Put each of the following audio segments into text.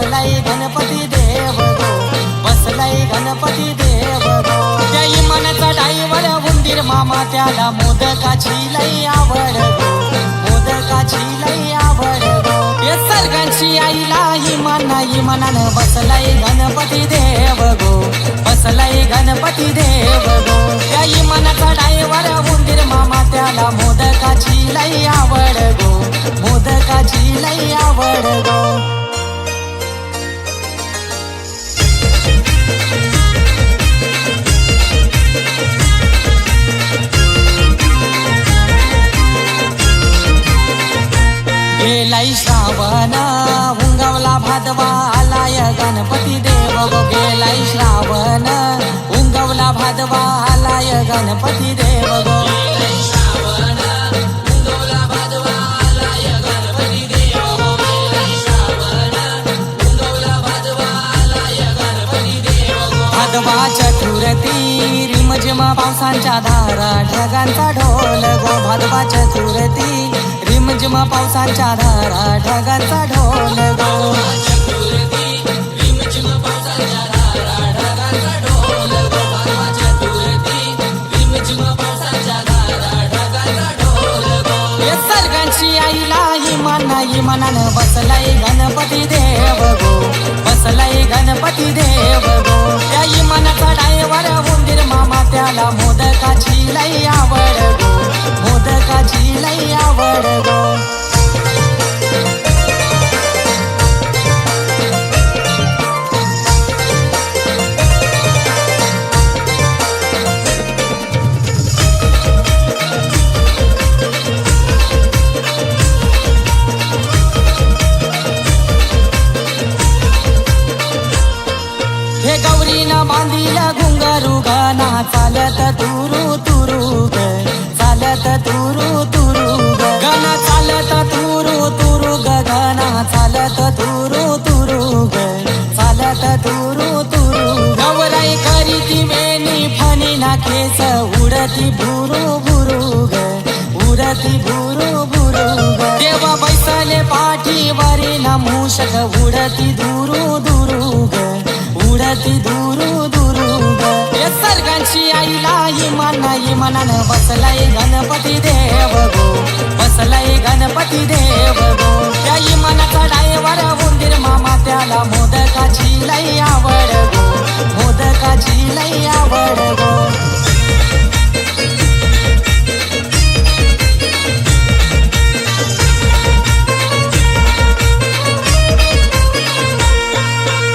बसलाय गणपती देव गो बसलाय गणपती देव गो. त्याई मनाचा डाईवर उंदीर मामा त्याला मोदकाची लई आवड गो मोदकाची लई आवड गो. या सर्गांची आईला इमाना इमानानं बसलाई गणपती देव गो बसलाय गणपती देव गो. त्याई मनाचा डाईवर उंदीर मामा त्याला मोदकाची लई आवड गो. गेलाई श्रावण उंगवला भादवा आलाय गणपती देव गेलाय श्रावण उंगवला भादवा आलाय गणपती देव गो भादवा चतुर्थी रिमझिमा पावसांच्या धारा ढगांचा ढोल गो भादवा चतुर्थी रिमझिमा पावसाच्या धारा ढगांचा ढोल गो. हे सर्गांची बसलाय गणपती देव गो. बसलाय गणपती चालत तुरु तुरु ग चालत तुरु तुरु ग. गना चालत तुरु तुरु ग गना चालत तुरु तुरु ग चालत तुरु तुरु गौराई करीती वेणी फणी ना केस उडती भुरू भुरू ग उडती भुरू भुरू ग. देवा बैसले पाठीवरी ना मूषक उडती दुरू दुरू ग उडती दुरू दुरू इमान बसलाय गणपती देव गो. बसलाय गणपती देव गो. मन इमानाचा डायवर उंदीर मामा त्याला मोदकाची लई आवड गो. मोदका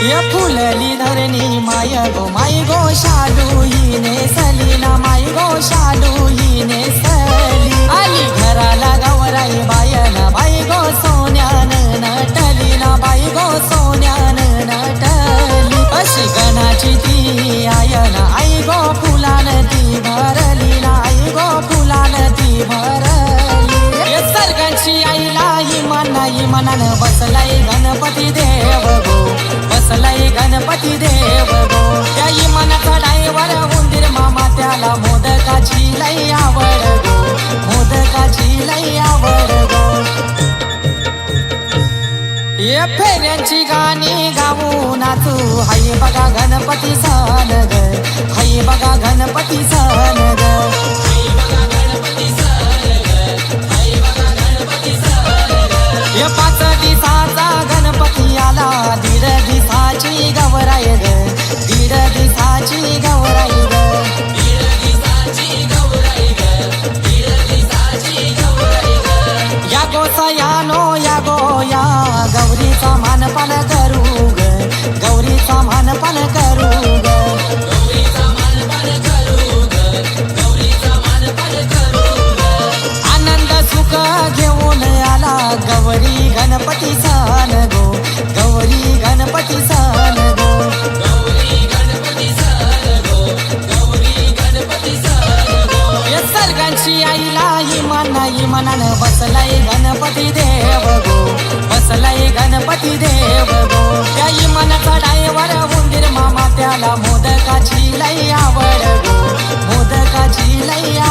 ये फुलली धरणी माय गो माय गो शालू हिने सलीला माय गो शालू हिने सली आली घराला गवराई बायला बाई गो सोन्यान नटलीला बाय बाई गो सोन्यान नटली. अशी गणाची ती आयला आई गो फुलान ती भरलीला आई गो फुलान ती भरली. सर्गांची आईला इमान इमानानं बसलाय. बसला ये फेऱ्यांची गाणी गाऊ नाचू हाय बघा गणपती सण ग. हाय बघा गणपती सण ग. गौरी गणपती सान गो गौरी गणपती सान गो या सर्गांची आईला इमान इमानानं बसलाय गणपती देव गो बसलाय गणपती देव गो त्या इमानाचा डायवर उंदीर मामा त्याला मोदकाची लई आवड गो मोदकाची लई आवड